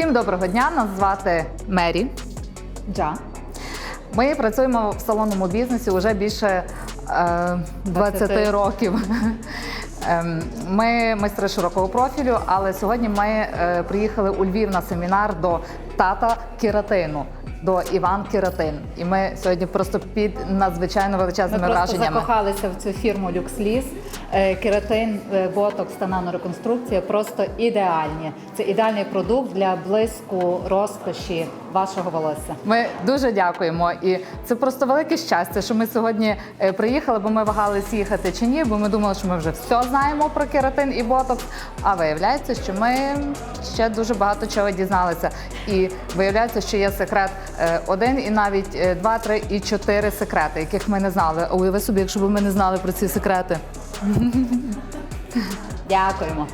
Всім доброго дня. Нас звати Мері. Джа. Ми працюємо в салонному бізнесі вже більше е, 20 20. років. Ем, Ми майстри широкого профілю, але сьогодні ми е, приїхали у Львів на семінар до тата Кіратину, до Іван Кіратин. І ми сьогодні просто під надзвичайно Ми величезними просто враженнями. закохалися в цю фірму LuxLease. Е, Кератин, е, ботокс та нанореконструкція просто ідеальні. Це ідеальний продукт для блиску, розкоші вашого волосся. Ми дуже дякуємо, і це просто велике щастя, що ми сьогодні е, приїхали, бо ми вагалися їхати чи ні, бо ми думали, що ми вже все знаємо про кератин і ботокс. А виявляється, що ми ще дуже багато чого дізналися. І виявляється, що є секрет е, один, і навіть е, два, три і чотири секрети, яких ми не знали. Уяви собі, якщо б ми не знали про ці секрети. Дякуємо.